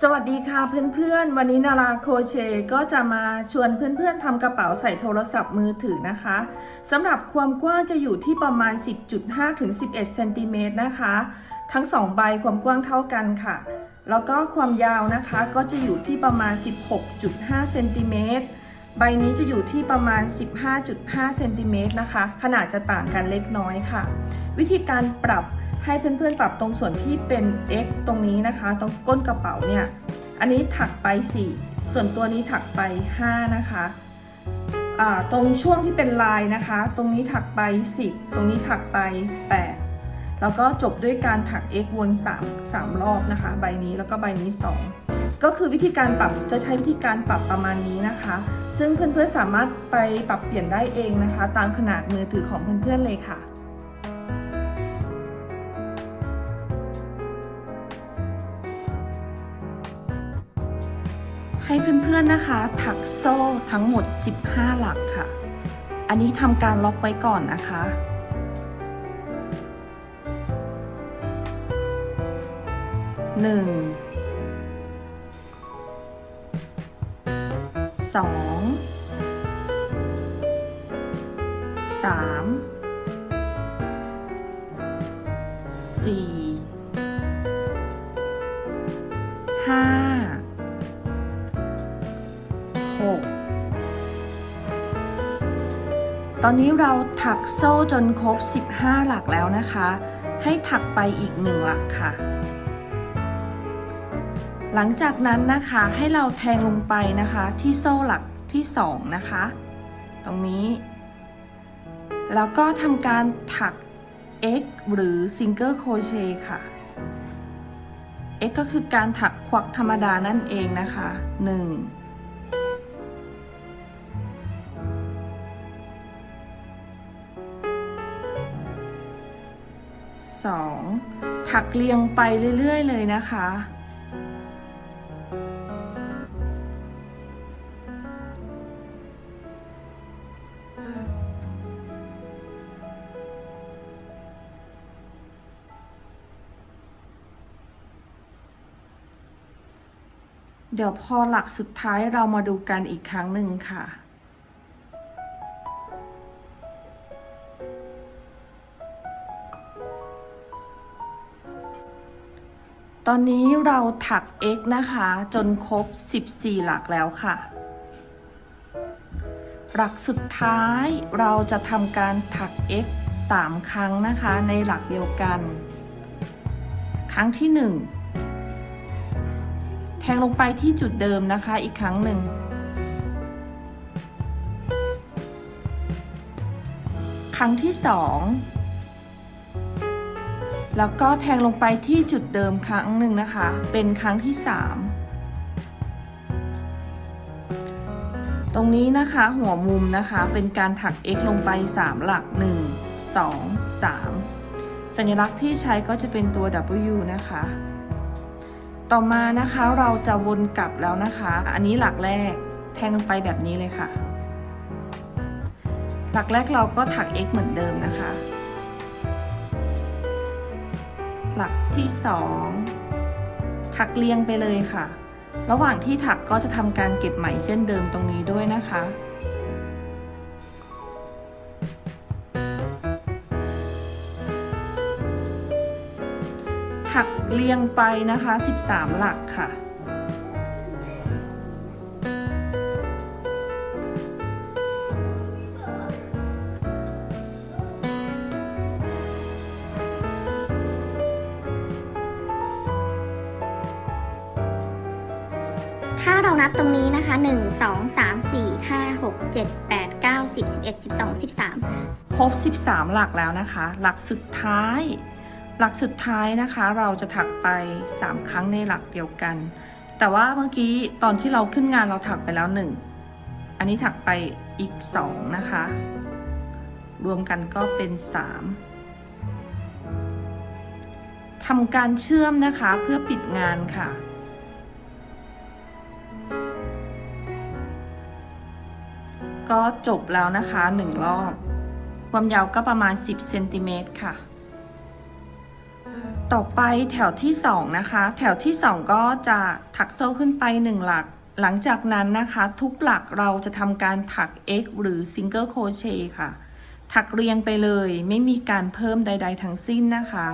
สวัสดีค่ะเพื่อนๆ วันนี้นาราโคเชก็จะมาชวนเพื่อนๆทำกระเป๋าใส่โทรศัพท์มือถือนะคะสำหรับความกว้างจะอยู่ที่ประมาณ 10.5 ถึง 11 เซนติเมตรนะคะ ทั้ง 2 ใบความกว้างเท่ากันค่ะ แล้วก็ความยาวนะคะก็จะอยู่ที่ประมาณ 16.5 เซนติเมตร ใบนี้จะอยู่ที่ประมาณ 15.5 เซนติเมตรนะคะ ขนาดจะต่างกันเล็กน้อยค่ะ วิธีการปรับ ให้เพื่อนๆปรับตรงส่วนที่เป็น X ตรงนี้นะคะ ตรงก้นกระเป๋าเนี่ย อันนี้ถักไป 4 ส่วนตัวนี้ถักไป 5 นะคะตรงช่วงที่เป็นลายนะคะ ตรงนี้ถักไป 10 ตรงนี้ถักไป 8 แล้วก็จบด้วยการถัก x วน 3 3 รอบนะคะ ใบนี้แล้วก็ใบนี้ 2 ก็คือวิธีการปรับจะใช้วิธีการปรับประมาณนี้นะคะ ซึ่งเพื่อนๆสามารถไปปรับเปลี่ยนได้เองนะคะ ตามขนาดมือถือของเพื่อนๆเลยค่ะ ให้เพื่อนๆนะคะ ถักโซ่ทั้งหมด 15 หลักค่ะ อันนี้ทำการล็อกไว้ก่อนนะคะหนึ่งสองสามสี่ห้า 6 ตอนนี้เราถักโซ่จนครบ 15 หลักแล้วนะคะ ให้ถักไปอีก 1 หลักค่ะ หลังจากนั้นนะคะให้เราแทงลงไปนะคะที่โซ่หลักที่ 2 นะคะ ตรงนี้ แล้วก็ทำการถัก x หรือ single crochet ค่ะ x ก็คือการถักควักธรรมดานั่นเองนะคะ 1 สองถักเรียงไปเรื่อย ๆ เลยนะคะ เดี๋ยวพอหลักสุดท้ายเรามาดูกันอีกครั้งหนึ่งค่ะ ตอนนี้เราถัก x นะคะ จนครบ 14 หลักแล้วค่ะ หลักสุดท้ายเราจะทำการถัก x 3 ครั้งนะคะ ในหลักเดียวกัน ครั้งที่ 1 แทงลงไปที่จุดเดิมนะคะอีกครั้งหนึ่ง ครั้งที่ 2 แล้วก็แทงลงไปที่จุดเดิมครั้งหนึ่งนะคะ เป็นครั้งที่ 3 ตรงนี้นะคะหัวมุมนะคะเป็นการถัก x ลงไป 3 หลัก 1 2 3 สัญลักษณ์ที่ใช้ก็จะเป็นตัว w นะคะ ต่อมานะคะเราจะวนกลับแล้วนะคะ อันนี้หลักแรกแทงลงไปแบบนี้เลยค่ะ หลักแรกเราก็ถัก x เหมือนเดิมนะคะ ลักที่สองถักเรียงไปเลยค่ะ ระหว่างที่ถักก็จะทำการเก็บไหมเส้นเดิมตรงนี้ด้วยนะคะถักเรียงไปนะคะ 13 หลักค่ะ ตรงนี้นะคะ 1 2 3 4 5 6 7 8 9 10 11 12 13 ครบ 13 หลักแล้วนะคะ หลักสุดท้าย หลักสุดท้ายนะคะ เราจะถักไป 3 ครั้งในหลักเดียวกัน แต่ว่าเมื่อกี้ตอนที่เราขึ้นงานเราถักไปแล้ว 1 อันนี้ถักไปอีก 2 นะคะ รวมกันก็เป็น 3ทำการเชื่อมนะคะเพื่อปิดงานค่ะ ก็จบแล้วนะคะหนึ่งรอบ ความยาวก็ประมาณ 10เซนติเมตรค่ะ ต่อไปแถวที่สองนะคะ แถวที่สองก็จะถักโซ่ขึ้นไปหนึ่งหลัก หลังจากนั้นนะคะ ทุกหลักเราจะทำการถัก X หรือ Single Crochet ค่ะ ถักเรียงไปเลยไม่มีการเพิ่มใด ๆ ทั้งสิ้นนะคะ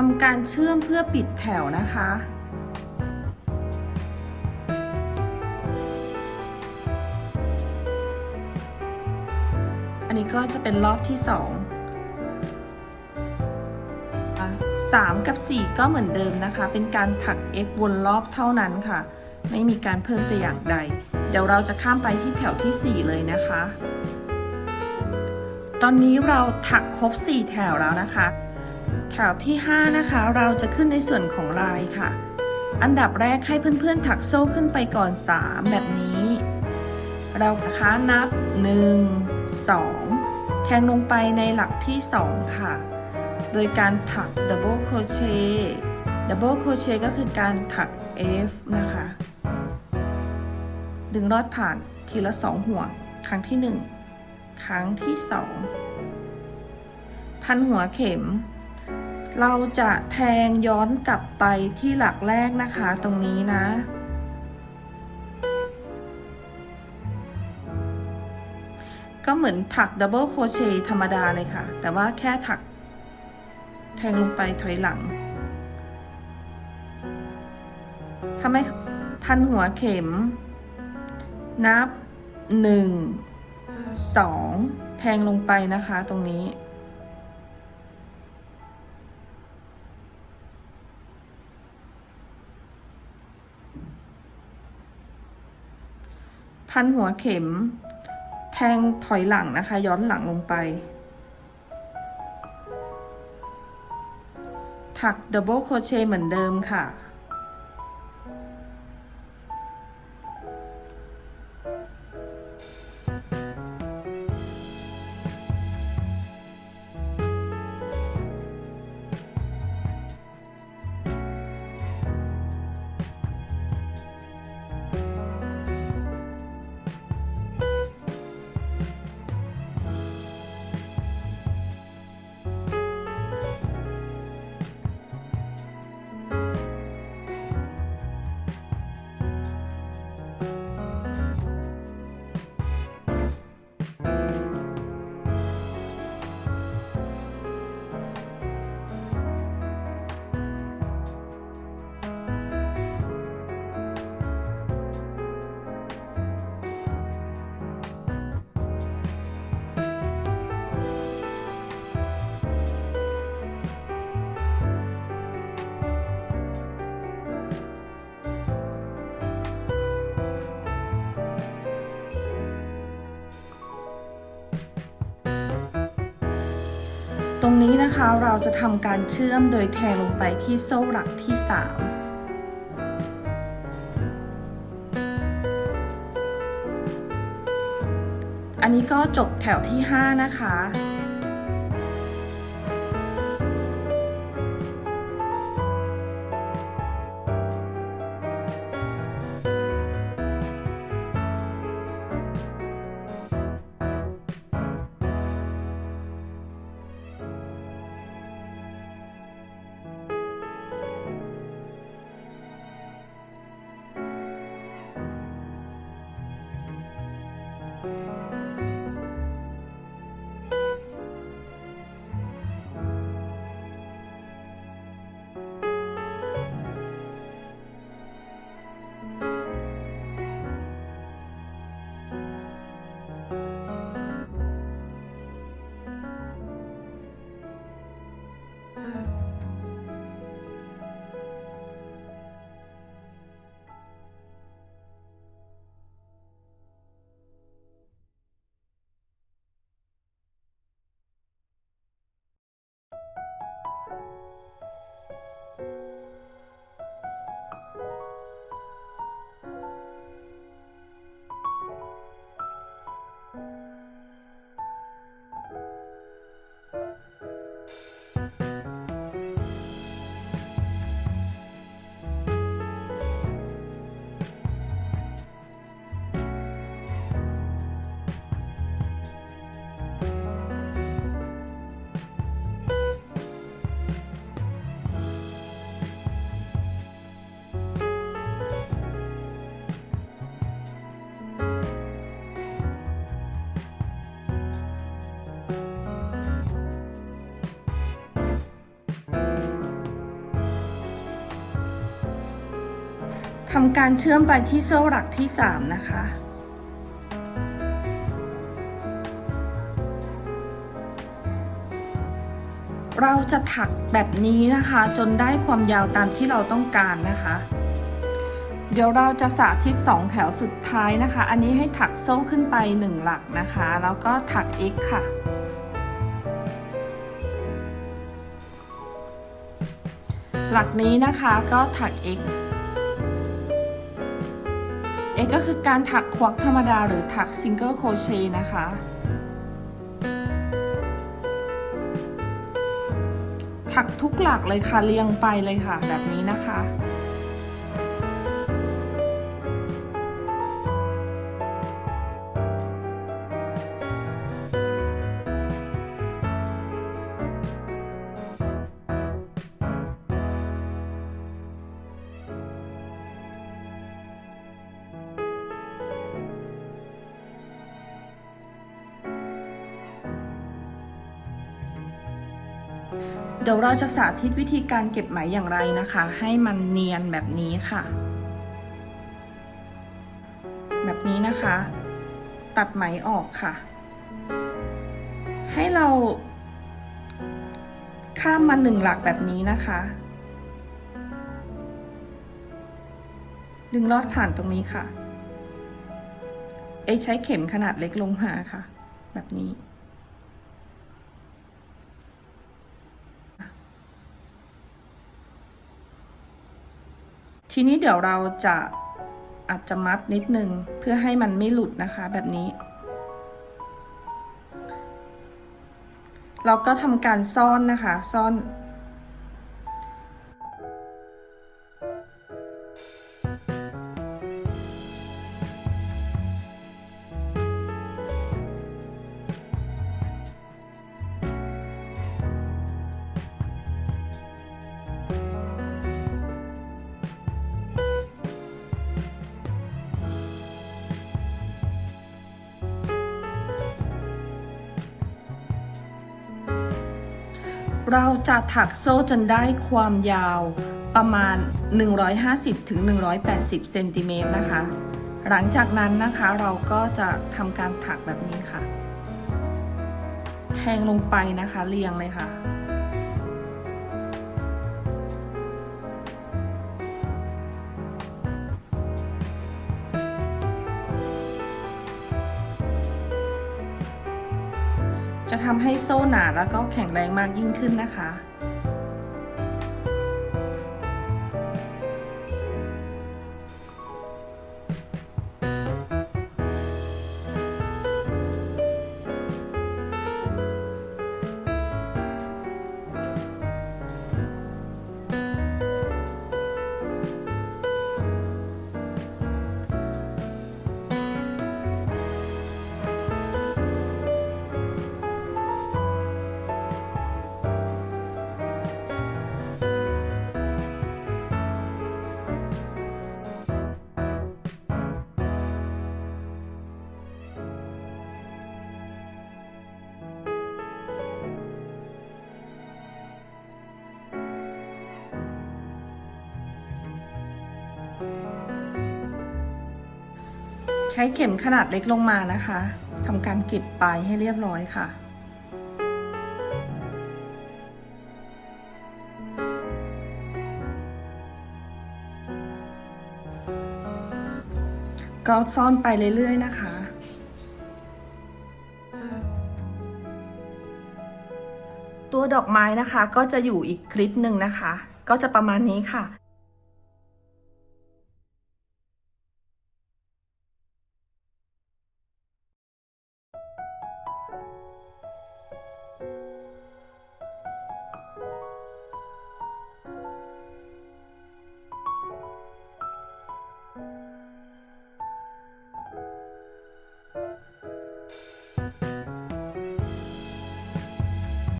ทำการเชื่อมเพื่อปิดแถวนะคะ อันนี้ก็จะเป็นรอบที่สองสามกับสี่ก็เหมือนเดิมนะคะ เป็นการถัก x วนรอบเท่านั้นค่ะ ไม่มีการเพิ่มแต่อย่างใด เดี๋ยวเราจะข้ามไปที่แถวที่สี่เลยนะคะ ตอนนี้เราถักครบ4แถวแล้วนะคะ แถวที่ 5 นะคะ เราจะขึ้นในส่วนของลายค่ะ อันดับแรกให้เพื่อนๆถักโซ่ขึ้นไปก่อน 3 แบบนี้ เรานะคะนับ 1 2 แทงลงไปในหลักที่ 2 ค่ะ โดยการถัก double crochet double crochet ก็คือการถัก F นะคะ ดึงลอดผ่านทีละ 2 ห่วง ครั้งที่ 1 ครั้งที่ 2 พันหัวเข็ม เราจะแทงย้อนกลับไปที่หลักแรกนะคะตรงนี้นะ ก็เหมือนถักดับเบิลโครเชต์ธรรมดาเลยค่ะ แต่ว่าแค่ถัก แทงลงไปถอยหลังทำให้พันหัวเข็ม นับหนึ่งสองแทงลงไปนะคะตรงนี้ พันหัวเข็ม แทงถอยหลังนะคะ ย้อนหลังลงไป ถักดับเบิลโครเชต์เหมือนเดิมค่ะ รงนี้นะคะเราจะทำการเชื่อมโดยแทงลงไปที่โซ่หลักที่ 3อันนี้ก็จบแถวที่ 5 นะคะ ทำการเชื่อมไปที่โซ่หลักที่ 3 นะคะ เราจะถักแบบนี้นะคะ จนได้ความยาวตามที่เราต้องการนะคะ เดี๋ยวเราจะสาธิต 2 แถวสุดท้ายนะคะ อันนี้ให้ถักโซ่ขึ้นไป 1 หลักนะคะ แล้วก็ถัก x ค่ะหลักนี้นะคะก็ถัก x เอก็คือการถักควักธรรมดาหรือถักซิงเกิลโคเชนะคะ ถักทุกหลักเลยค่ะเรียงไปเลยค่ะแบบนี้นะคะ เดี๋ยวเราจะสาธิตวิธีการเก็บไหมอย่างไรนะคะ ให้มันเนียนแบบนี้ค่ะ แบบนี้นะคะ ตัดไหมออกค่ะ ให้เรา ข้ามมาหนึ่งหลักแบบนี้นะคะ ดึงลอดผ่านตรงนี้ค่ะ เอใช้เข็มขนาดเล็กลงมาค่ะ แบบนี้ ทีนี้เดี๋ยวเราจะอาจจะมัดนิดนึงเพื่อให้มันไม่หลุดนะคะแบบนี้ เราก็ทำการซ่อนนะคะ ซ่อน เราจะถักโซ่จนได้ความยาวประมาณ 150-180เซนติเมตรนะคะ หลังจากนั้นนะคะเราก็จะทำการถักแบบนี้ค่ะ แทงลงไปนะคะเรียงเลยค่ะ จะทำให้โซ่หนาแล้วก็แข็งแรงมากยิ่งขึ้นนะคะ ช้เข็มขนาดเล็กลงมานะคะทำการเก็บปลายให้เรียบร้อยค่ะก็ซ่อนไปเรื่อย ๆ นะคะ ตัวดอกไม้นะคะก็จะอยู่อีกคลิปหนึ่งนะคะ ก็จะประมาณนี้ค่ะ